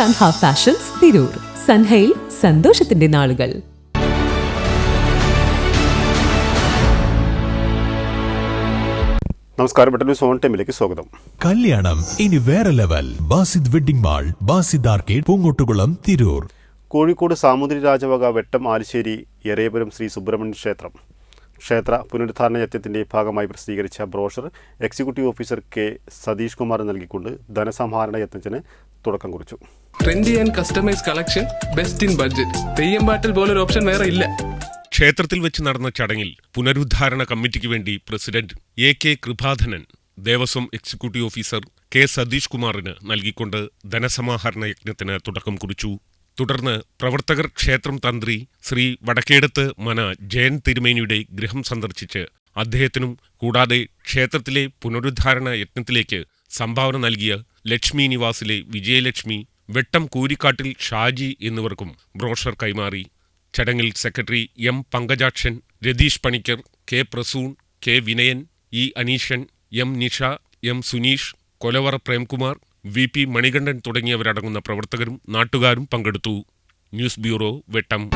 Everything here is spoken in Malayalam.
സൻഹ ഫാഷൻസ് തിരൂർ സൻഹയിൽ സന്തോഷത്തിന്റെ നാളുകൾ നമസ്കാരം. സോൺ ടൈമിലേക്ക് സ്വാഗതം. കല്യാണം. ഇനി വേറെ level. Basid wedding mall Basid arcade Poongottukulam Tirur. Kozhikode Samoothiri രാജവക വെട്ടം ആലിശ്ശേരി എറയപുരം ശ്രീ സുബ്രഹ്മണ്യ ക്ഷേത്രം. ക്ഷേത്ര പുനരുദ്ധാരണ യജ്ഞത്തിന്റെ ഭാഗമായി പ്രസിദ്ധീകരിച്ച brochure executive officer K. Satheesh Kumar നൽകിക്കൊണ്ട് ധനസമാഹരണ യജ്ഞത്തിന് തുടക്കം കുറിച്ചു. Trendy and customise collection best in budget Theyyam പാട്ടിൽ പോലൊരു ഓപ്ഷൻ വേറെ ഇല്ല. ക്ഷേത്രത്തിൽ വെച്ച് നടന്ന ചടങ്ങിൽ പുനരുദ്ധാരണ കമ്മിറ്റിക്ക് വേണ്ടി president A K Kripadhanan Devaswom executive officer K Satheesh കുമാറിന് നൽകിക്കൊണ്ട് ധനസമാഹരണ യജ്ഞത്തിന് തുടക്കം കുറിച്ചു. തുടർന്ന് പ്രവർത്തകർ ക്ഷേത്രം തന്ത്രി ശ്രീ വടക്കേടത്ത് മന ജയൻ തിരുമേനിയുടെ ഗൃഹം സന്ദർശിച്ച് അദ്ദേഹത്തിനും കൂടാതെ ക്ഷേത്രത്തിലെ പുനരുദ്ധാരണ യജ്ഞത്തിലേക്ക് സംഭാവന നൽകിയ ലക്ഷ്മി നിവാസിലെ വിജയലക്ഷ്മി വെട്ടം കൂരിക്കാട്ടിൽ ഷാജി എന്നിവർക്കും ബ്രോഷർ കൈമാറി. ചടങ്ങിൽ secretary M Pankajakshan Ratheesh Panicker K Prasoon K Vinayan E Aneeshan M Nisha M Suneesh Kolavara Premkumar V P Manikandan തുടങ്ങിയവരടങ്ങുന്ന പ്രവർത്തകരും നാട്ടുകാരും പങ്കെടുത്തു. News bureau Vettam.